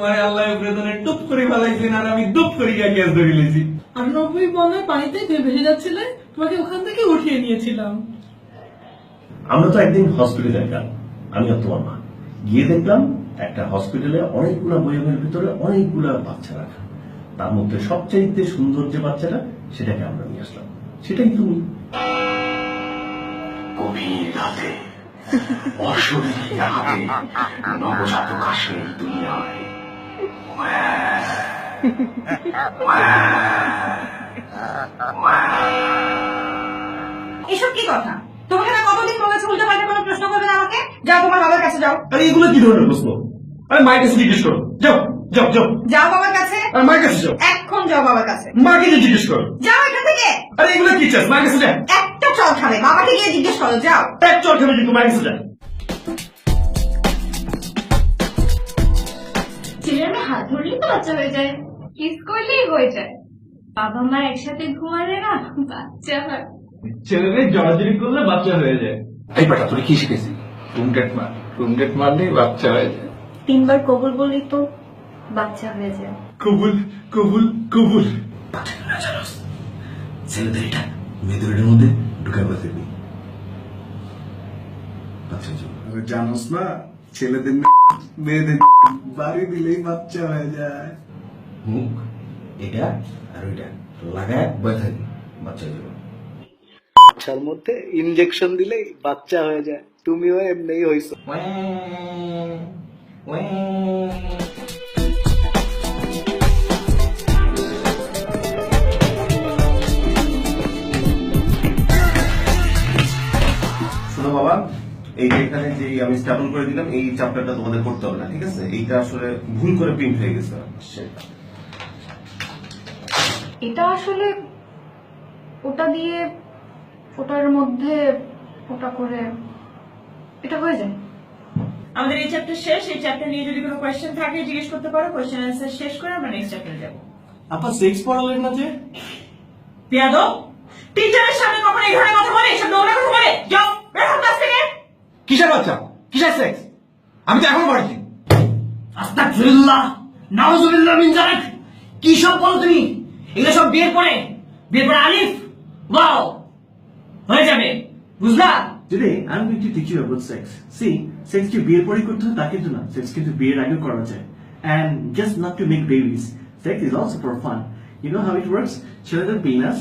তোমার আল্লাহ বেদনে টুপ করে ফেলাইছেন আর আমি দুপ করে গিয়ে গ্যাস ধরে লেছি আর নব্বই বনের পানিতে তুমি ভেসে যাচ্ছিলে তোমাকে ওখান থেকে উঠিয়ে নিয়েছিলাম। আমরা তো একদিন হসপিটালে গেলাম আমি আর তোমার মা। গিয়ে দেখলাম একটা হসপিটালে অনেকগুলা বইয়ের ভিতরে অনেকগুলা বাচ্চা রাখা তার মধ্যে সবচাইতে সুন্দর যে বাচ্চাটা সেটাকে আমরা নিয়ে আসলাম। সেটাই তুমি। গভীর রাতে অশরীরী রাতে নবজাতক আসে দুনিয়ায়। এসব কি কথা? তোমাকে না কতদিন বলেছে উল্টো পাল্টা কোনো প্রশ্ন করবে না আমাকে? যাও তোমার বাবার কাছে যাও। আরে এগুলো কি ধরনের প্রশ্ন? আরে মায়ের কাছে জিজ্ঞেস করো। যাও যাও যাও। যাও বাবার কাছে। আর মায়ের কাছে যাও। এখন যাও বাবার কাছে। মাকে গিয়ে জিজ্ঞেস করো। যাও এখান থেকে। আরে এগুলো কি চাস? মায়ের কাছে যা। একটা চল খাবে। বাবাকে গিয়ে জিজ্ঞেস করো যাও। এক চল খাবে কিন্তু মায়ের কাছে যা। ধরলেই তো বাচ্চা হয়ে যায়। কিস করলেই হয়ে যায়। বাবা মা একসাথে ঘুমালে না বাচ্চা হয়। ছেলেদের জড়াজড়ি করলে বাচ্চা হয়ে যায়। এই বেটা তোর কি শিখেছি? রুমডেট মার মারলেই বাচ্চা হয়ে যায়। তিনবার কবুল বললেই তো বাচ্চা হয়ে যায়। কবুল কবুল কবুল। ছেলেদের এটা মেয়েদের মধ্যে ঢুকে বসে আচ্ছা জানোস না ছেলেদের মেয়েদের বাড়ি দিলেই বাচ্চা হয়ে যায়। মুখ এটা আর ওইটা লাগায় বয়ে থাকি বাচ্চা হয়ে বাচ্চার মধ্যে ইনজেকশন দিলেই বাচ্চা হয়ে যায়। তুমিও এমনিই হইছো। শোনো বাবা এই যে এখানে যে আমি করে দিলাম এই চ্যাপ্টারটা তোমাদের করতে হবে না ঠিক আছে? এইটা আসলে ভুল করে প্রিন্ট হয়ে গেছে। এটা আসলে ওটা দিয়ে ওটার মধ্যে ওটা করে এটা হয়ে যায়। আমাদের এই চ্যাপ্টার শেষ এই চ্যাপ্টার নিয়ে যদি কোনো কোয়েশ্চেন থাকে জিজ্ঞেস করতে পারো কোয়েশ্চেন অ্যান্সার শেষ করে আমরা নেক্সট চ্যাপ্টারে যাব। আপা সেক্স পড়ালেন না যে? পেয়াদো টিচারের সামনে কখনো এই ধরনের কথা বলে এসব নোংরা কথা বলে কিসের বাচ্চা কিসের সেক্স আমি তো এখন পড়েছি আস্তাগফিরুল্লাহ নাউজুবিল্লাহ মিন জালিক কি সব তুমি এগুলো সব বিয়ের পরে বিয়ের পরে আলিফ ওয়াও হয়ে যাবে বুঝলা কি বিয়ের পরে করতে হয় তা কিন্তু না সেক্স কিন্তু বিয়ের আগে করা যায় and just not to make babies. Sex is also for. You know how it works? Show the penis.